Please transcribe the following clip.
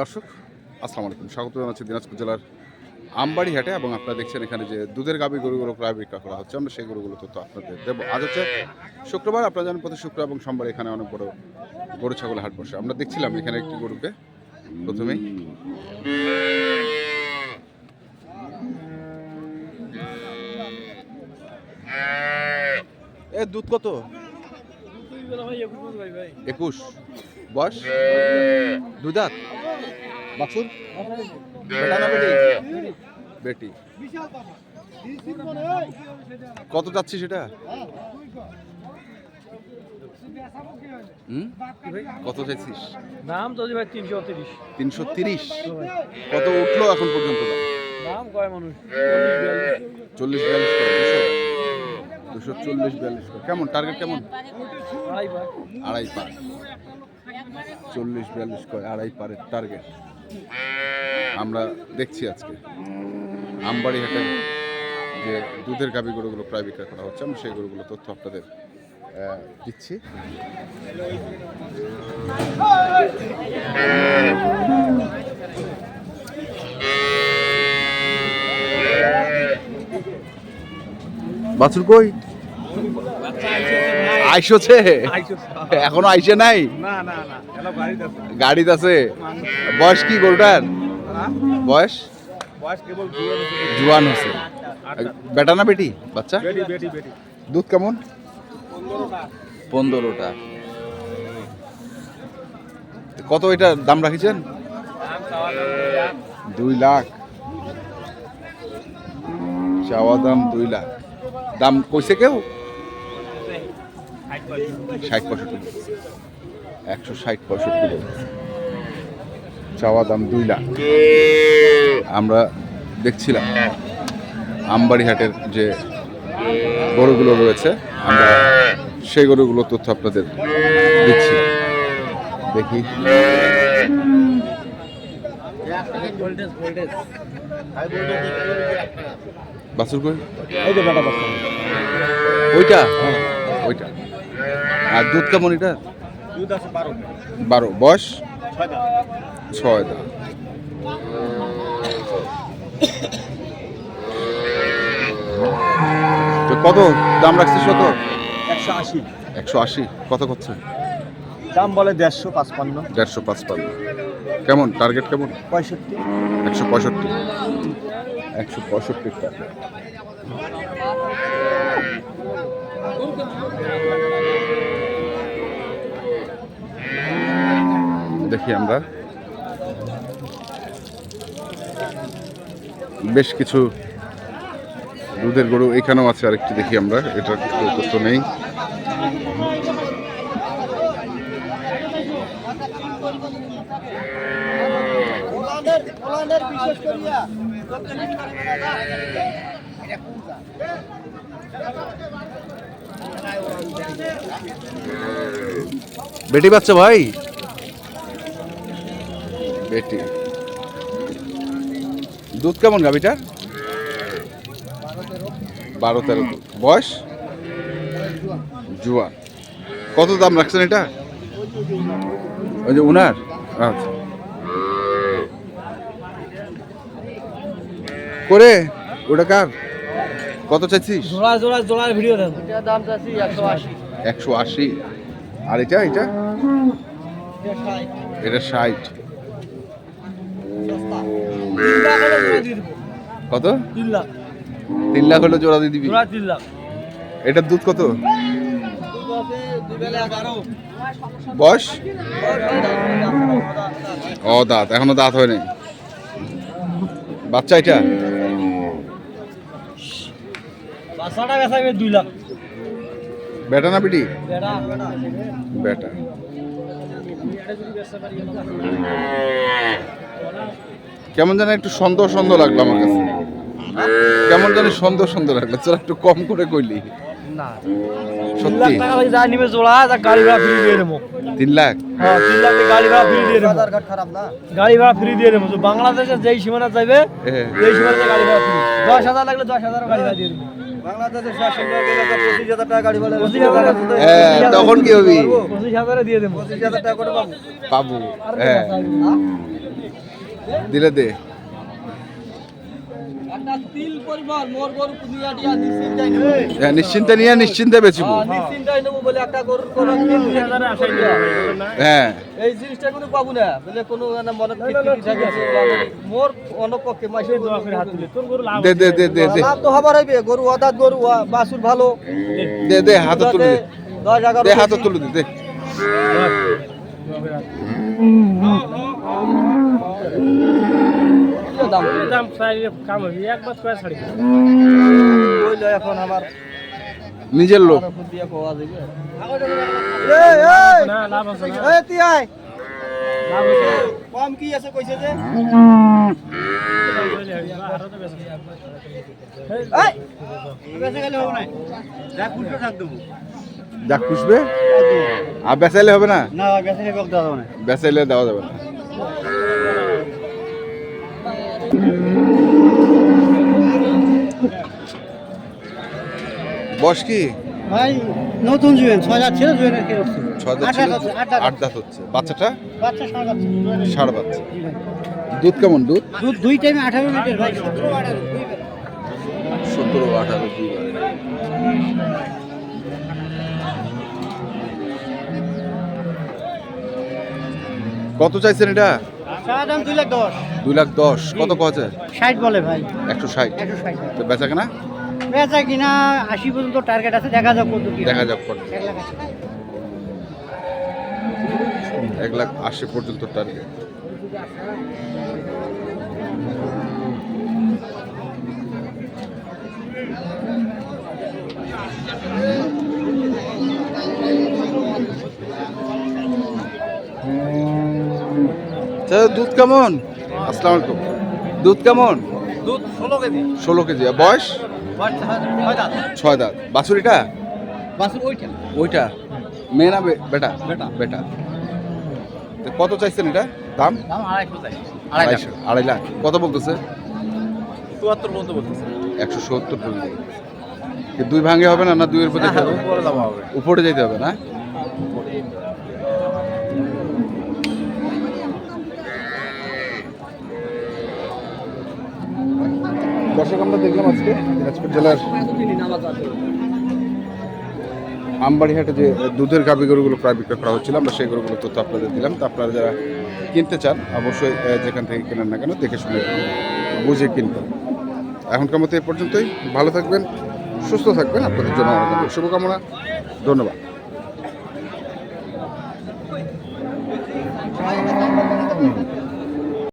দর্শক, আসসালামু আলাইকুম। স্বাগত জানাচ্ছি দিনাজপুর জেলার আমবাড়ি হাটে এবং আপনারা দেখছেন এখানে যে দুধের গাভী গরুগুলো ক্রয় বিক্রয় করা হচ্ছে। আমরা সেই গরুগুলো তথ্য আপনাদের দেবো। আজ হচ্ছে শুক্রবার, আপনারা জানেন প্রতি শুক্র এবং সোমবার এখানে অনেক বড় গরু, ছাগল হাট বসে। আমরা দেখছিলাম এখানে একটি গরুকে প্রথমেই। এ দুধ কত? একুশ। বয়স? দুই দাঁত। বাছুর বেটি? কত যাচ্ছি সেটা? কত চাইছিস? দাম তো ভাই তিনশো তিরিশ। তিনশো তিরিশ? কত উঠল এখন পর্যন্ত? দাম দাম কয় মানুষ? চল্লিশ বিয়াল্লিশ দুশো চল্লিশ বিয়াল্লিশ কেমন? টার্গেট কেমন? আড়াই পার চল্লিশ বিয়াল্লিশ করে আড়াই পারের টার্গেট আমরা দেখছি আজকে। আমবাড়ি হাটের যে দুধের গাভী গরুগুলো প্রায় বিক্রয় করা হচ্ছে আমরা সেই গরুগুলো তথ্য আপনাদের দিচ্ছি। বাছুর কই? আইসছে? এখনও আইসে নাই? গাড়িতে আছে। বয়স কি গরুটার? বয়স? বয়স জুয়ান হচ্ছে। বেটা না বেটি? বাচ্চা? দুধ কেমন? পনেরোটা। কত এটা দাম রাখিছেন? দুই লাখ। চাওয়া দাম দুই লাখ। দাম কইছে কেউ? ষাট পঁয়ষট্টি একশো ষাট পঁয়ষট্টি চাওয়া দাম দুই লাখ। আমরা দেখছিলাম আমবাড়ি হাটের যে গরুগুলো রয়েছে আমরা সেই গরুগুলোর তথ্য আপনাদের দিচ্ছি। দেখি। কই? বেটা বাচ্চা ওইটা? ওইটা। আর দুধ কেমন এটা? বারো। বয়স? ছয় দাম তো কত দাম রাখছিস কত একশো আশি। একশো আশি। কত করছে? দাম বলে দেড়শো পাঁচপান্ন। দেড়শো পাঁচপান্ন। কেমন? টার্গেট কেমন? পঁয়ষট্টি। একশো পঁয়ষট্টি। একশো পঁয়ষট্টি টার্গেট দেখি আমরা। বেশ কিছু দুধের গরু এখানেও আছে, আরেকটি দেখি আমরা কিছু তথ্য নেই। বেটি বাচ্চা ভাই? বেটি। দুধ কেমন গাভিটার? বারো তেরো বয়স? জুয়ান। কত দাম রাখছেন এটা? ওই যে উনার? আচ্ছা। করে ওটা কার? কত চাইছিস? জোড়া জোড়া জোড়ার ভিডিও দেন। দাম চাচ্ছি একশো আশি। একশো আশি। আর এটা এটা? এটা ষাট। কত? তিন লাখ। তিন লাখ হলে জোড়া দিয়ে দিবি? তিন লাখ। এটার দুধ কত? বয়স? ও দাঁত। এখনও দাঁত হয় নাই বাচ্চা এটা? বেটা না বেটা? কেমন যেন একটু সন্দেহ সন্দেহ লাগল আমার কাছে। কেমন যেন সন্দেহ সন্দেহ লাগল। চল একটু কম করে কইলি। না। তিন সত্যি লাখ টাকা নিবে জোড়া তা গাড়ি ভাড়া ফ্রি দিয়ে দেবো তিন লাখ? হ্যাঁ তিন লাখ গাড়ি ভাড়া ফ্রি দিয়ে দেবো খারাপ না? গাড়ি ভাড়া ফ্রি দিয়ে দেবো বাংলাদেশে যেই সীমানা যাইবে এ, এই গাড়ি ভাড়া ফ্রি দশ হাজার লাগলে দশ হাজার গাড়ি ভাড়া দিয়ে দেবো পঁচিশ হাজার টাকা গাড়ি বলে পঁচিশ হাজার হ্যাঁ, তখন কি হবি? পঁচিশ হাজারে দিয়ে দেবো। পঁচিশ হাজার টাকা করে পাবো। হ্যাঁ? দিলে দে হ্যাঁ নিশ্চিন্তে নিয়ে নিশ্চিন্তে বেচবো? হ্যাঁ এই জিনিসটা কোনো পাবো না বলে কোনো মানে মনে মোর অনপক্ষে মাসে দে দে দে দে দে লাভ তো হবার হইবে গরু অদাত গরু আ- ভালো দে দে হাতে তুলে দে দশ এগারো দে হাতে তুলে দে দে কেজি দাম চাই কাম হবে একবার কয়ে ছাড়ি হইল এখন আমার নিজের লোক। আরও দিয়া কোয়া যাবে না লাভ আছে না। এই তুই আয়। লাভ আছে না। কম কি আছে কইছে যে? যা খুশবে আর বেচাইলে হবে না? না বেঁচে গেলে দেওয়া যাবে না। বেচাইলে দেওয়া যাবে না। বস কি? ভাই নতুন জুয়েন ছয় হাজার ছিল জুয়েনের কি হচ্ছে ছয় দাঁত আট ছিল? দাঁত আট দাঁত হচ্ছে। বাচ্চাটা? বাচ্চা সাড়ে বাচ্চা ষাড় বাচ্চা। দুধ কেমন দুধ? দুধ দুই টাইমে আঠারো লিটার ভাই। সতেরো আঠারো সতেরো আঠারো দুই কত চাইছেন এটা? দুই লাখ দশ। কত কছে ষাট বলে ভাই। একশো ষাট। একশো ষাট। তো বেচা কেনা? বেচা কিনা আশি পর্যন্ত টার্গেট আছে দেখা যাক কত কি দেখা যাক কত। এক লাখ এক লাখ আশি পর্যন্ত টার্গেট দুধ কেমন? আসসালামু আলাইকুম। দুধ কেমন? দুধ ষোলো কেজি। ষোলো কেজি। বয়স? ছয় দাঁত। দাঁত। ওইটা। ওইটা? মেয়ে না বেটা? বেটা। বেটা। তো কত চাইছেন এটা? দাম? দাম আড়াইশো আড়াই লাখ। কত বলতেছে? চুয়াত্তর পর্যন্ত বলতেছে। একশো সত্তর পর্যন্ত। দুই ভাঙে হবে না না দুইয়ের উপর উপরে উপরে যেতে হবে না? দর্শক, আমরা দেখলাম আজকে দিনাজপুর জেলার আমবাড়িহাটে যে দুধের গাভী গরুগুলো প্রায় বিক্রয় করা হচ্ছিল, আমরা সেই গরুগুলো তথ্য আপনাদের দিলাম। তো আপনারা যারা কিনতে চান, অবশ্যই যেখান থেকে কেনেন না কেন, দেখে শুনে বুঝে কিনবেন এখনকার মতো এ পর্যন্তই। ভালো থাকবেন, সুস্থ থাকবেন। আপনাদের জন্য শুভকামনা। ধন্যবাদ।